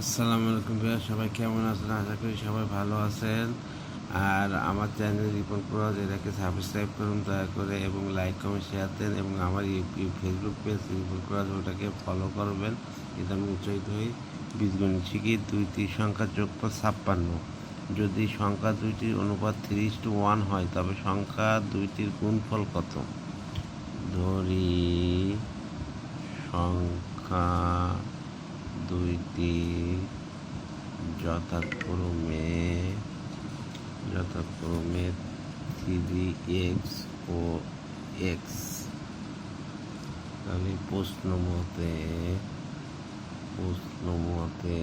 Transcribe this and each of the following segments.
আসসালামু আলাইকুম ভাইয়া, সবাই কেমন আছেন? আশা করি সবাই ভালো আছেন। আর আমার চ্যানেল রিপোর্ট ক্রস এটাকে সাবস্ক্রাইব করুন, দয়া করে, এবং লাইক কমেন্ট শেয়ার দেন, এবং আমার ফেসবুক পেজ রিপোর্ট ক্রস ওটাকে ফলো করবেন। এটা আমি উৎসাহিত হই, বীজগণিত শিখি, দুইটি সংখ্যার যোগফল ছাপ্পান্ন। যদি সংখ্যা দুইটির অনুপাত থ্রি টু ওয়ান হয়, তবে সংখ্যা দুইটির গুণফল কত? ধরি, সংখ্যা দুইটি যথাক্রমে যথাক্রমে থ্রি এক্স ও এক্স তাহলে প্রশ্ন মতে প্রশ্ন মতে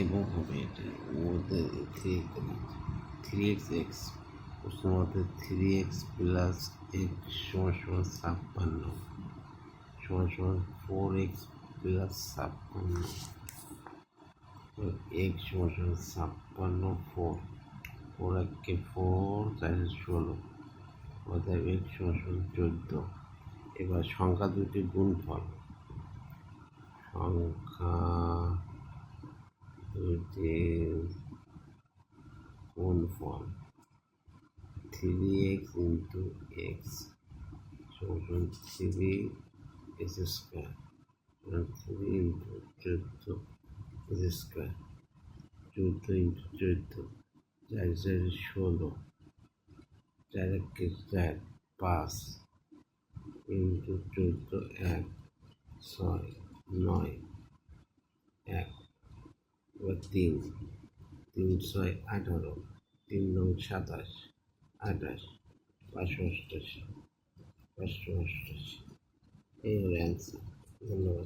এবং হবে এটা থ্রি থ্রি এক্স এক্স প্রশ্ন মতে থ্রি এক্স প্লাস এক্স সমান সমান ছাপ্পান্ন। সমান সমান ফোর এক্স প্লাস ছাপ্পান্ন। এক্স সমান ছাপ্পান্ন ফোর ফোর একে ফোর চারশো ষোলো। অর্থাৎ এক্স সমান সমান চোদ্দ। এবার সংখ্যা দুটি গুণফল। সংখ্যা দুটির গুণফল। থ্রি এক্স ইন্টু এক্স সমান three x square three into চোদ্দ এক্স স্কোয়ার চোদ্দ ইন্টু চোদ্দ চার চার ষোলো চার একে চার পাঁচ ইন্টু চোদ্দ এক ছয় নয় এক এবার তিন তিন ছয় আঠারো তিন নং সাতাশ আঠাশ পাঁচশো অষ্টাশি পাঁচশো অষ্টাশি 没有帘子那么